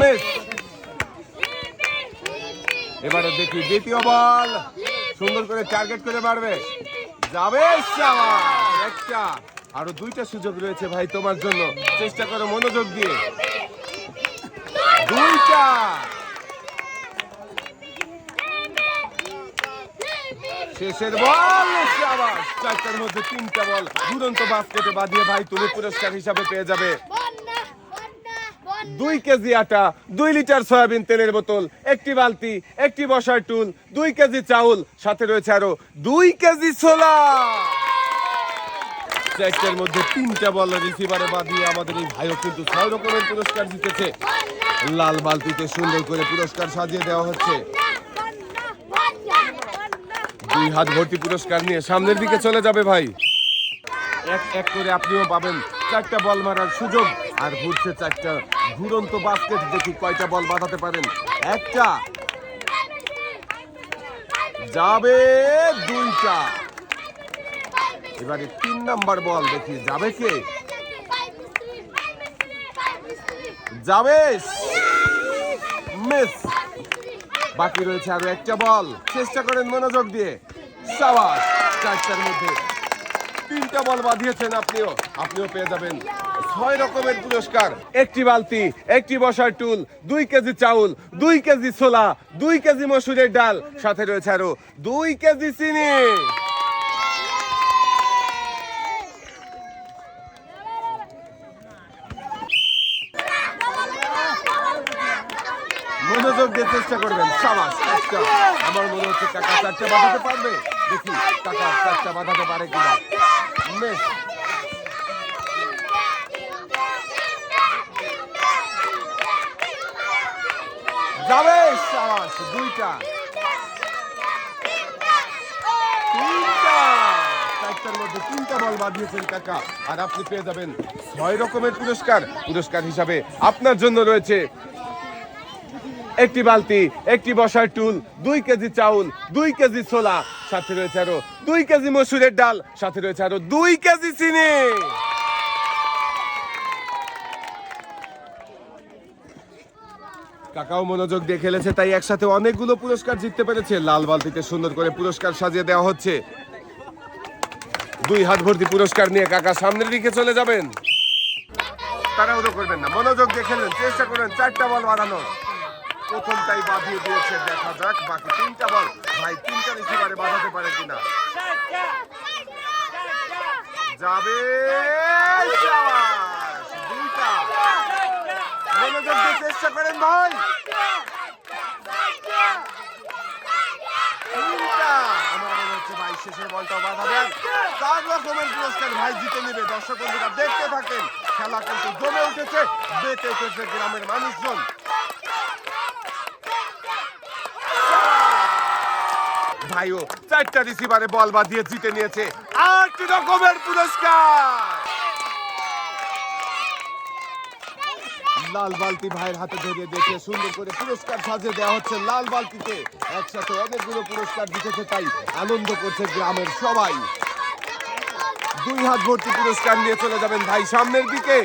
Miss এবারে দেখি দ্বিতীয় বল। সুন্দর করে টার্গেট করে মারবে। যাবে! একটা। আরও দুইটা সুযোগ রয়েছে ভাই তোমার জন্য। চেষ্টা করো মনোযোগ দিয়ে। দুইটা। শেষের বল শাবাশ! চারটার মধ্যে তিনটা বল। দুরন্ত বাস্কেটে বাঁধিয়ে ভাই তুমি পুরস্কার হিসাবে পেয়ে যাবে। দুই কেজি আটা, দুই লিটার সয়াবিন তেলের বোতল, একটি বালতি, একটি বসার টুল, দুই কেজি চাউল, সাথে রয়েছে আরও দুই কেজি ছোলা। চারটার মধ্যে তিনটা বল রিসিভারে বাঁধিয়ে আমাদের এই ভাইও কিন্তু ছয় রকমের পুরস্কার জিতেছে। লাল বালতিতে সুন্দর করে পুরস্কার সাজিয়ে দেওয়া হচ্ছে। দুই হাত ভর্তি পুরস্কার নিয়ে সামনের দিকে চলে যাবে ভাই। এক এক করে আপনিও পাবেন। চারটা বল মারার সুযোগ। আর ঘুরছে চারটা ঘুরন্ত বাস্কেট দেখি কয়টা বল বাঁধাতে পারেন। একটা। যাবে দুইটা। এবারে তিন নাম্বার বল দেখি, যাবে কে? যাবে মিস। বাকি রয়েছে আরও একটা বল চেষ্টা করেন মনোযোগ দিয়ে। সাবাস, চারটার মধ্যে। তিনটা বল বাঁধিয়েছেন আপনিও। আপনিও পেয়ে যাবেন ছয় রকমের পুরস্কার। একটি বালতি, একটি বসার টুল, দুই কেজি চাউল, দুই কেজি ছোলা, দুই কেজি মসুরের ডাল, সাথে রয়েছে আরও দুই কেজি চিনি। মনোযোগ দিয়ে চেষ্টা করবেন। সাবাস আমার মনে হচ্ছে কাকা চারটা বাঁধাতে পারবে। দেখি কাকা চারটা বাঁধাতে পারে কিনা। তিনটা। চারটার মধ্যে তিনটা কাকা। পেয়ে যাবেন রকমের পুরস্কার। পুরস্কার হিসাবে আপনার জন্য রয়েছে একটি বালতি, একটি বসার টুল, দুই কেজি চাউল, দুই কেজি ছোলা, সাথে রয়েছে আরও দুই কেজি মসুরের ডাল, সাথে রয়েছে আরও দুই কেজি চিনি। কাকাও মনোযোগ দিয়ে খেলেছে, তাই একসাথে অনেকগুলো পুরস্কার জিততে পেরেছে। লাল বালতিতে সুন্দর করে পুরস্কার সাজিয়ে দেওয়া হচ্ছে। দুই হাত ভর্তি পুরস্কার নিয়ে কাকা সামনের দিকে চলে যাবেন। তাড়াহুড়ো করবেন না, মনোযোগ দিয়ে খেলেন, চেষ্টা করবেন চারটা বল বাঁধানোর প্রথমটাই বাঁধিয়ে দিয়েছে, দেখা যাক, বাকি তিনটা বল। ভাই, তিনটা রিসিভারে বাঁধাতে পারে কিনা? যাবে চেষ্টা করেন ভাই ভাই, শেষের বলটা পুরস্কার ভাই জিতে নেবে। দেখতে থাকেন, খেলা কিন্তু জমে উঠেছে বেঁচে উঠেছে গ্রামের মানুষজন। ভাইও, চারটা রিসিভারে বল বাঁধিয়ে জিতে নিয়েছে। আট রকমের পুরস্কার। লাল বালতি ভাইয়ের হাতে ধরিয়ে দেখে সুন্দর করে পুরস্কার সাজিয়ে দেওয়া হচ্ছে লাল বালতিতে। একসাথে অনেকগুলো পুরস্কার জিতেছে, তাই আনন্দ করছে গ্রামের সবাই। দুই হাত ভর্তি পুরস্কার নিয়ে চলে যাবেন ভাই সামনের দিকে।